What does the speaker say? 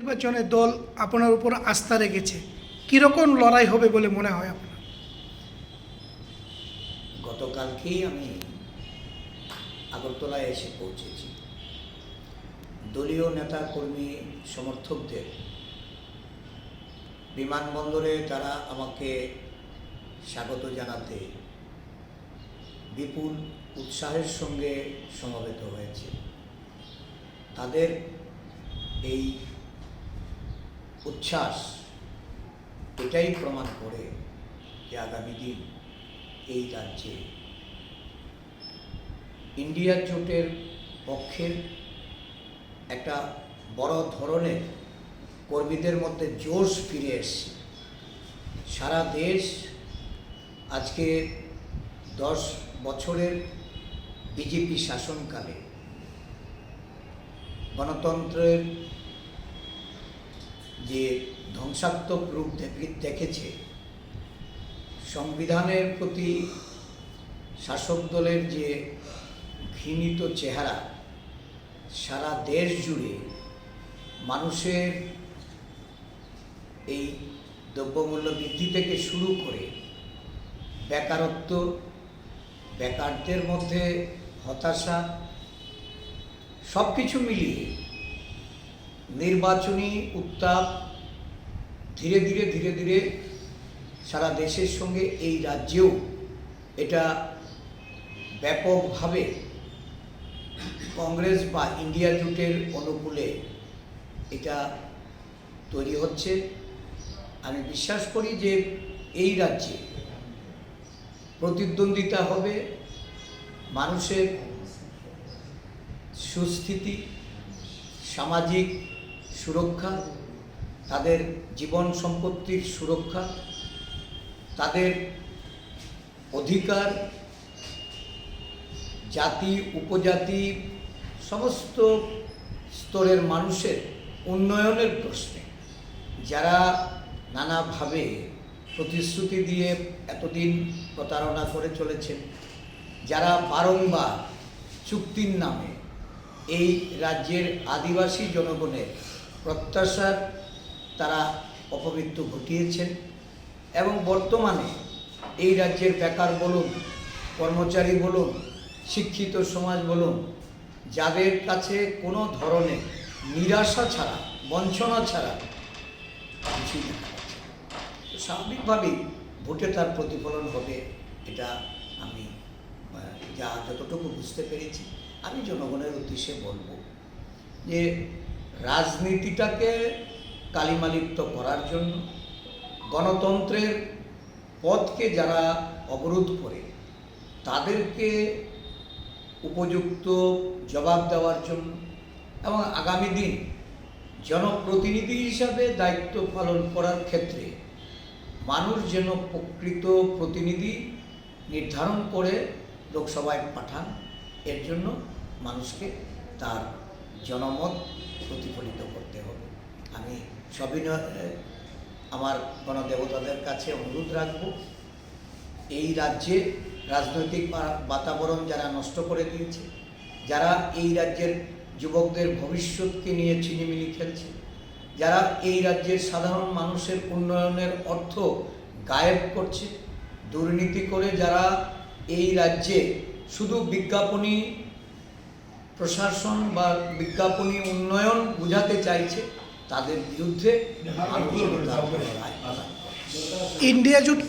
নির্বাচনে দল আপনার উপর আস্থা রেখেছে। কীরকম লড়াই হবে বলে মনে হয় আপনার? গতকালকেই আমি আগরতলায় এসে পৌঁছেছি। দলীয় নেতা কর্মী সমর্থকদের বিমানবন্দরে তারা আমাকে স্বাগত জানাতে বিপুল উৎসাহের সঙ্গে সমবেত হয়েছে। তাদের এই উচ্ছ্বাস, এটাই প্রমাণ করে যে আগামী দিন এই রাজ্যে ইন্ডিয়া জোটের পক্ষের একটা বড় ধরনের কর্মীদের মধ্যে জোশ ফিরে এসছে। সারা দেশ আজকে দশ বছরের বিজেপি শাসনকালে গণতন্ত্রের যে ধ্বংসাত্মক রূপ দেখে- দেখেছে, সংবিধানের প্রতি শাসক দলের যে ঘৃণিত চেহারা, সারা দেশ জুড়ে মানুষের এই দ্রব্যমূল্য বৃদ্ধি থেকে শুরু করে বেকারত্ব, বেকারদের মধ্যে হতাশা সব কিছু মিলিয়ে নির্বাচনী উত্তাপ ধীরে ধীরে ধীরে ধীরে সারা দেশের সঙ্গে এই রাজ্যেও এটা ব্যাপকভাবে কংগ্রেস বা ইন্ডিয়া জোটের অনুকূলে এটা তৈরি হচ্ছে। আমি বিশ্বাস করি যে এই রাজ্যে প্রতিদ্বন্দ্বিতা হবে, মানুষের সুস্থিতি, সামাজিক সুরক্ষা, তাদের জীবন সম্পত্তির সুরক্ষা, তাদের অধিকার, জাতি, উপজাতি, সমস্ত স্তরের মানুষের উন্নয়নের প্রশ্নে যারা নানাভাবে প্রতিশ্রুতি দিয়ে এতদিন প্রতারণা করে চলেছেন, যারা বারংবার চুক্তির নামে এই রাজ্যের আদিবাসী জনগণের প্রত্যাশার তারা অপমৃত্যু ঘটিয়েছেন এবং বর্তমানে এই রাজ্যের বেকার বলুন, কর্মচারী বলুন, শিক্ষিত সমাজ বলুন, যাদের কাছে কোনো ধরনের নিরাশা ছাড়া, বঞ্চনা ছাড়া। তো স্বাভাবিকভাবেই ভোটে তার প্রতিফলন হবে এটা আমি যা যতটুকু বুঝতে পেরেছি, আমি জনগণের উদ্দেশ্যে বলব যে রাজনীতিটাকে কালিমালিপ্ত করার জন্য গণতন্ত্রের পথকে যারা অবরোধ করে, তাদেরকে উপযুক্ত জবাব দেওয়ার জন্য এবং আগামী দিন জনপ্রতিনিধি হিসাবে দায়িত্ব পালন করার ক্ষেত্রে মানুষ যেন প্রকৃত প্রতিনিধি নির্ধারণ করে লোকসভায় পাঠান, এর জন্য মানুষকে তার জনমত প্রতিফলিত করতে হবে। আমি সবিনয় আমার গণদেবতাদের কাছে অনুরোধ রাখব, এই রাজ্যে রাজনৈতিক বাতাবরণ যারা নষ্ট করে দিয়েছে, যারা এই রাজ্যের যুবকদের ভবিষ্যৎকে নিয়ে ছিনিমিনি খেলছে, যারা এই রাজ্যের সাধারণ মানুষের উন্নয়নের অর্থ গায়েব করছে, দুর্নীতি করে যারা এই রাজ্যে শুধু বিজ্ঞাপনী প্রশাসন বা বিজ্ঞাপনী উন্নয়ন বোঝাতে চাইছে তাদের বিরুদ্ধে। ইন্ডিয়া জোটকে